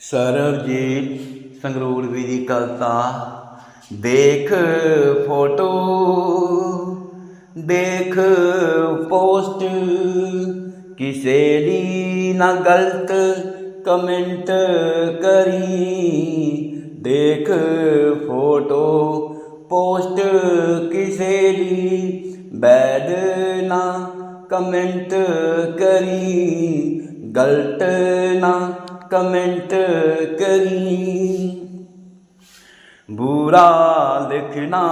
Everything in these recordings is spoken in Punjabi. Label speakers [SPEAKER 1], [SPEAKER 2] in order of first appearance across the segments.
[SPEAKER 1] ਸਰਬਜੀਤ ਸੰਗਰੂਰ ਵੀ ਦੀ ਕਵਿਤਾ, ਦੇਖ ਫੋਟੋ, ਦੇਖ ਪੋਸਟ, ਕਿਸੇ ਦੀ ਨਾ ਗਲਤ ਕਮੈਂਟ ਕਰੀ, ਦੇਖ ਫੋਟੋ, ਪੋਸਟ ਕਿਸੇ ਦੀ ਬੈਡ ਨਾ ਕਮੈਂਟ ਕਰੀ ਗਲਤ ਨਾ ਕਮੈਂਟ ਕਰੀ। ਬੁਰਾ ਲਿਖਣਾ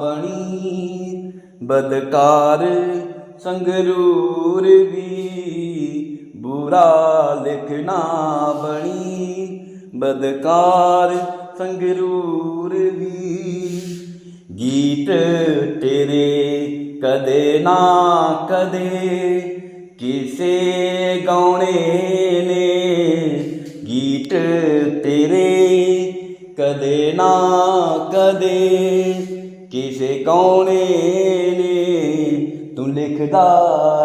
[SPEAKER 1] ਬਣੀ, ਬਦਕਾਰ ਸੰਗਰੂਰ ਵੀ। ਬੁਰਾ ਲਿਖਣਾ ਬਣੀ, ਬਦਕਾਰ ਸੰਗਰੂਰ ਵੀ। ਗੀਤ ਤੇਰੇ ਕਦੇ ਨਾ ਕਦੇ ਕਿਸੇ ਗਾਉਣੇ ਨੇ ਗੀਤ ਤੇਰੇ ਕਦੇ ਨਾ ਕਦੇ ਕਿਸੇ ਗਾਉਣੇ ਨੇ ਤੂੰ ਲਿਖਦਾ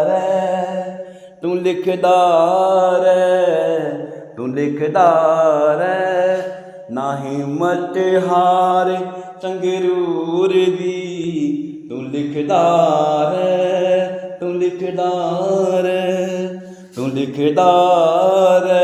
[SPEAKER 1] ਰਹਿ, ਤੂੰ ਲਿਖਦਾ ਰਹਿ, ਤੂੰ ਲਿਖਦਾ ਰਹਿ। ਨਾ ਹਿੰਮਤ ਹਾਰ ਸੰਗਰੂਰ ਦੀ, ਤੂੰ ਲਿਖਦਾ ਰਹਿ। ਤੂੰ ਲਿਖਦਾ ਰਹਿ ਤੂੰ ਲਿਖਦਾ ਰਹਿ